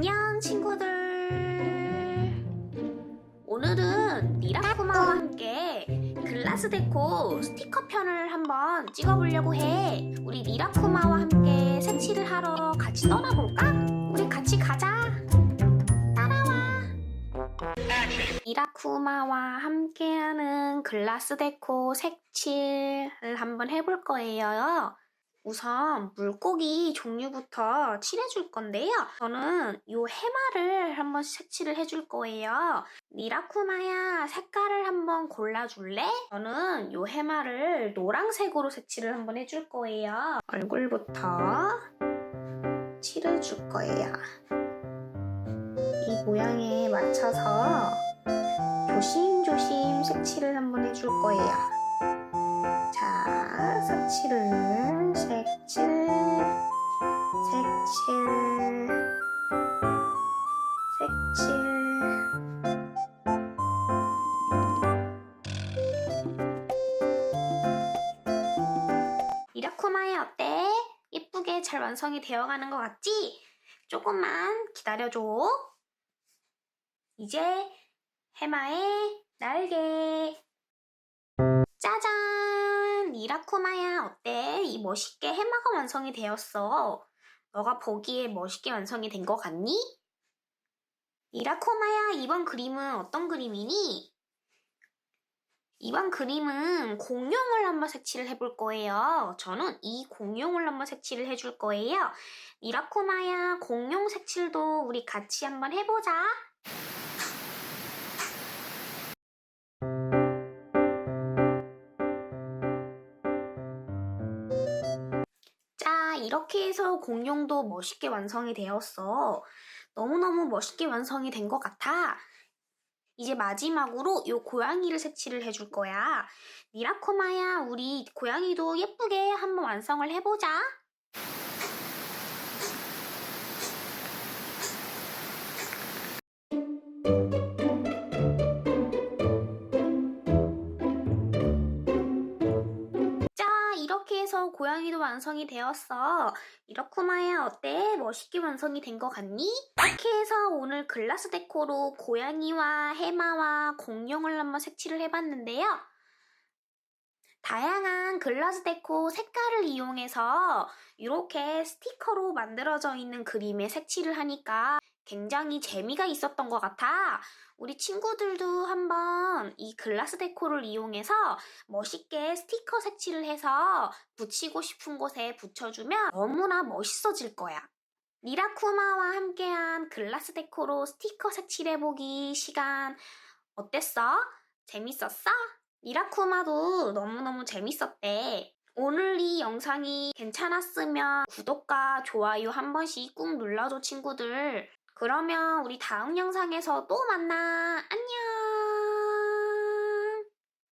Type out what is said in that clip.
안녕 친구들. 오늘은 미라쿠마와 함께 글라스 데코 스티커 편을 한번 찍어보려고 해. 우리 미라쿠마와 함께 색칠을 하러 같이 떠나볼까? 우리 같이 가자. 따라와. 미라쿠마와 함께하는 글라스 데코 색칠을 한번 해볼 거예요 우선 물고기 종류부터 칠해줄 건데요. 저는 이 해마를 한번 색칠을 해줄 거예요. 미라쿠마야 색깔을 한번 골라줄래? 저는 이 해마를 노란색으로 색칠을 한번 해줄 거예요. 얼굴부터 칠해줄 거예요. 이 모양에 맞춰서 조심조심 색칠을 한번 해줄 거예요. 자, 색칠을 색칠 색칠 미라쿠마야 어때? 예쁘게 잘 완성이 되어가는 것 같지? 조금만 기다려줘. 이제 해마의 날개. 짜잔! 미라쿠마야, 어때? 이 멋있게 해마가 완성이 되었어. 너가 보기에 멋있게 완성이 된 것 같니? 미라쿠마야, 이번 그림은 어떤 그림이니? 이번 그림은 공룡을 한번 색칠을 해볼 거예요. 저는 이 공룡을 한번 색칠을 해줄 거예요. 미라쿠마야, 공룡 색칠도 우리 같이 한번 해보자. 이렇게 해서 공룡도 멋있게 완성이 되었어. 너무너무 멋있게 완성이 된 것 같아. 이제 마지막으로 요 고양이를 색칠을 해줄 거야. 미라코마야, 우리 고양이도 예쁘게 한번 완성을 해보자. 자, 고양이도 완성이 되었어. 이렇구마야, 어때? 멋있게 완성이 된 것 같니? 이렇게 해서 오늘 글라스 데코로 고양이와 해마와 공룡을 한번 색칠을 해봤는데요. 다양한 글라스 데코 색깔을 이용해서 이렇게 스티커로 만들어져 있는 그림에 색칠을 하니까 굉장히 재미가 있었던 것 같아. 우리 친구들도 한번 이 글라스 데코를 이용해서 멋있게 스티커 색칠을 해서 붙이고 싶은 곳에 붙여주면 너무나 멋있어질 거야. 미라쿠마와 함께한 글라스 데코로 스티커 색칠해보기 시간 어땠어? 재밌었어? 미라쿠마도 너무너무 재밌었대. 오늘 이 영상이 괜찮았으면 구독과 좋아요 한 번씩 꾹 눌러줘 친구들. 그러면 우리 다음 영상에서 또 만나. 안녕!